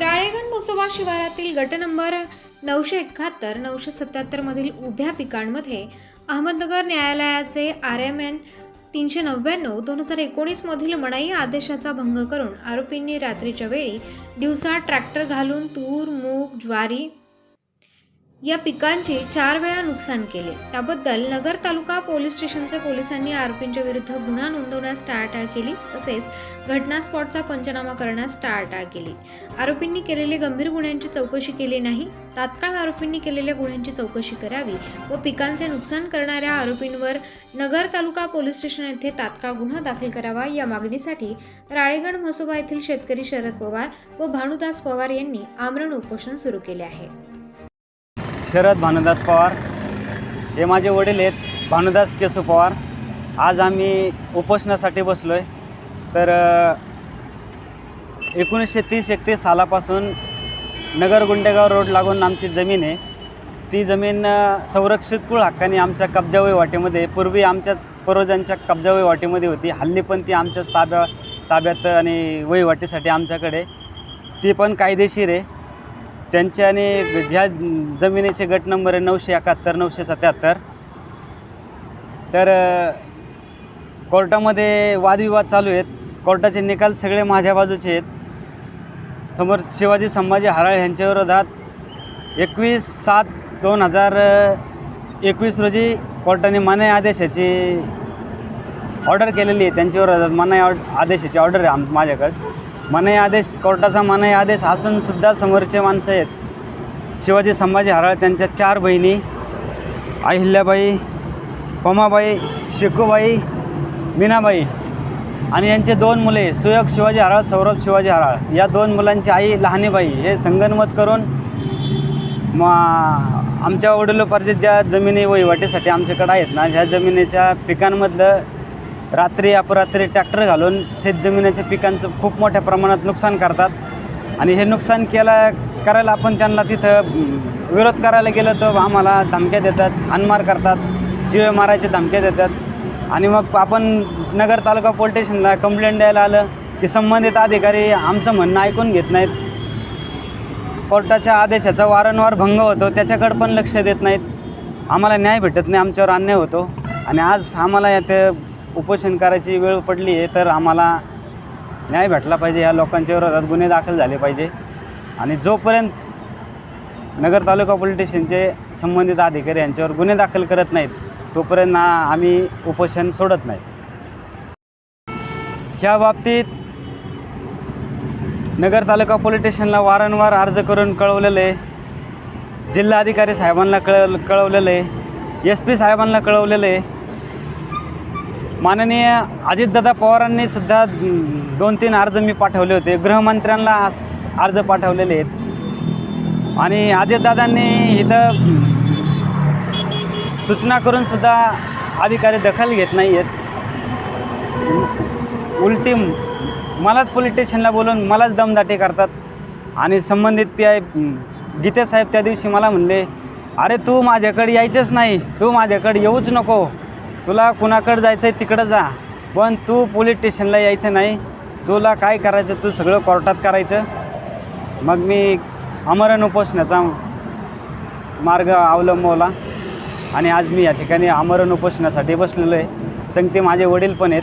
राळेगण मुसोबा शिवारातील गट नंबर नऊशे एकाहत्तर नऊशे सत्याहत्तरमधील उभ्या पिकांमध्ये अहमदनगर न्यायालयाचे आर एम एन तीनशे नव्याण्णव दोन हजार एकोणीसमधील मनाई आदेशाचा भंग करून आरोपींनी रात्रीच्या वेळी दिवसा ट्रॅक्टर घालून तूर मूग ज्वारी या पिकांचे चार वेळा नुकसान केले. त्याबद्दल नगर तालुका पोलीस स्टेशनचे पोलिसांनी आरोपींच्या विरुद्ध गुन्हा नोंदवण्यास टाळाटाळ केली तसेच घटना स्पॉटचा पंचनामा करण्यास टाळाटाळ केली. आरोपींनी केलेल्या गंभीर गुन्ह्यांची चौकशी केली नाही तात्काळ आरोपींनी केलेल्या गुन्ह्यांची चौकशी करावी व पिकांचे नुकसान करणाऱ्या आरोपींवर नगर तालुका पोलीस स्टेशन येथे तात्काळ गुन्हा दाखल करावा या मागणीसाठी राळेगड म्हसोबा येथील शेतकरी शरद पवार व भानुदास पवार यांनी आमरण उपोषण सुरू केले आहे. शरद भानुदास पवार. हे माझे वडील आहेत भानुदास केसू पवार. आज आम्ही उपोषणासाठी बसलो आहे तर एकोणीसशे तीस एकतीस सालापासून नगर गुंडेगाव रोड लागून आमची जमीन आहे. ती जमीन संरक्षित कुळ हक्काने आमच्या कब्जावही वाटेमध्ये पूर्वी आमच्याच पूर्वजांच्या कब्जावही वाटेमध्ये होती. हल्ली पण ती आमच्याच ताब्या ताब्यात आणि वहिवाटीसाठी आमच्याकडे ती पण कायदेशीर आहे. त्यांच्या आणि ह्या जमिनीचे गट नंबर आहे नऊशे एकाहत्तर नऊशे सत्याहत्तर. तर कोर्टामध्ये वादविवाद चालू आहेत. कोर्टाचे निकाल सगळे माझ्या बाजूचे आहेत. समोर शिवाजी संभाजी हराळ यांच्या विरोधात एकवीस सात दोन हजार एकवीस रोजी कोर्टाने मनाई आदेशाची ऑर्डर केलेली आहे. त्यांच्या विरोधात मनाई ऑर्ड आदेशाची ऑर्डर आहे आम माझ्याकडे. मनाई आदेश कोर्टाचा मनाई आदेश असूनसुद्धा समोरचे माणसं आहेत. शिवाजी संभाजी हराळ त्यांच्या चार बहिणी अहिल्याबाई पमाबाई शिकूबाई मीनाबाई आणि यांचे दोन मुले सुयोग शिवाजी हराळ सौरभ शिवाजी हराळ. या दोन मुलांची आई लहानीबाई. हे संगनमत करून मा आमच्या वडिलोपार्जित ज्या जमिनी वहिवाटीसाठी आमच्याकडे आहेत ना ह्या जमिनीच्या पिकांमधलं रात्री अपरात्री ट्रॅक्टर घालून शेतजमिनीच्या पिकांचं खूप मोठ्या प्रमाणात नुकसान करतात. आणि हे नुकसान केला करायला आपण त्यांना तिथं विरोध करायला गेलं तर आम्हाला धमक्या देतात हानमार करतात जीवे मारायचे धमक्या देतात. आणि मग आपण नगर तालुका पोलीस स्टेशनला कंप्लेंट द्यायला आलं की संबंधित अधिकारी आमचं म्हणणं ऐकून घेत नाहीत. कोर्टाच्या आदेशाचा वारंवार भंग होतो त्याच्याकडे पण लक्ष देत नाहीत. आम्हाला न्याय भेटत नाही आमच्यावर अन्याय होतो. आणि आज आम्हाला ते उपोषण करायची वेळ पडली आहे तर आम्हाला न्याय भेटला पाहिजे. या लोकांच्या विरोधात गुन्हे दाखल झाले पाहिजे. आणि जोपर्यंत नगर तालुका पोलीस स्टेशनचे संबंधित अधिकारी यांच्यावर गुन्हे दाखल करत नाहीत तोपर्यंत आम्ही उपोषण सोडत नाही. ह्या बाबतीत नगर तालुका पोलीस स्टेशनला वारंवार अर्ज करून कळवलेलं आहे. जिल्हाधिकारी साहेबांना कळ कळवलेलं आहे. एस पी साहेबांना कळवलेलं आहे. माननीय अजितदादा पवारांनी सुद्धा दोन तीन अर्ज मी पाठवले होते. गृहमंत्र्यांना अर्ज पाठवलेले आहेत. आणि अजितदादांनी इथं सूचना करून सुद्धा अधिकारी दखल घेत नाही आहेत. उलटी मलाच पोलीस स्टेशनला बोलून मलाच दमदाटी करतात. आणि संबंधित पी आय गीतेसाहेब त्या दिवशी मला म्हणले अरे तू माझ्याकडे यायचंच नाही. तू माझ्याकडे येऊच नको. तुला कुणाकडं जायचं आहे तिकडं जा. पण तू पोलीस स्टेशनला यायचं नाही. तुला काय करायचं तू सगळं कोर्टात करायचं. मग मी अमरण उपोषणाचा मार्ग अवलंबवला. आणि आज मी या ठिकाणी अमरण उपोषणासाठी बसलेलो आहे. संगते माझे वडील पण आहेत.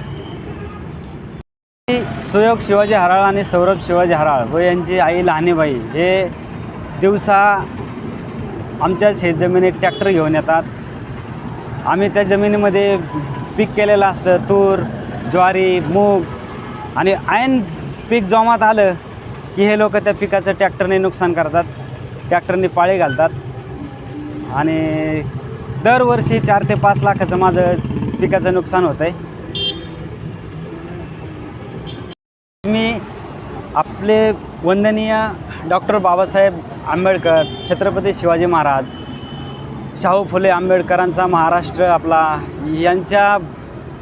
सुयोग शिवाजी हराळ आणि सौरभ शिवाजी हराळ व यांची आई लहानीबाई हे दिवसा आमच्या शेतजमिनीत ट्रॅक्टर घेऊन येतात. आम्ही त्या जमिनीमध्ये पीक केलेलं असतं तूर ज्वारी मूग आणि ऐन पीक जोमात आलं की हे लोक त्या पिकाचं ट्रॅक्टरने नुकसान करतात ट्रॅक्टरने पाळी घालतात. आणि दरवर्षी चार ते पाच लाखाचं माझं पिकाचं नुकसान होतं आहे मी आपले वंदनीय डॉक्टर बाबासाहेब आंबेडकर छत्रपती शिवाजी महाराज शाहू फुले आंबेडकरांचा महाराष्ट्र आपला. यांच्या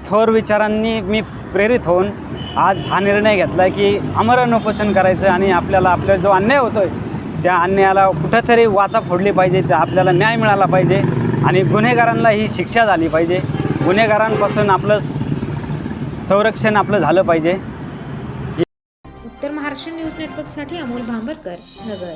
थोर विचारांनी मी प्रेरित होऊन आज हा निर्णय घेतला की अमरण उपोषण करायचं आणि आपल्याला आपला जो अन्याय होतो आहे त्या अन्यायाला कुठंतरी वाचा फोडली पाहिजे त्या आपल्याला न्याय मिळाला पाहिजे आणि गुन्हेगारांना ही शिक्षा झाली पाहिजे. गुन्हेगारांपासून आपलं संरक्षण आपलं झालं पाहिजे. उत्तर महाराष्ट्र न्यूज नेटवर्कसाठी अमोल भांबरकर नगर.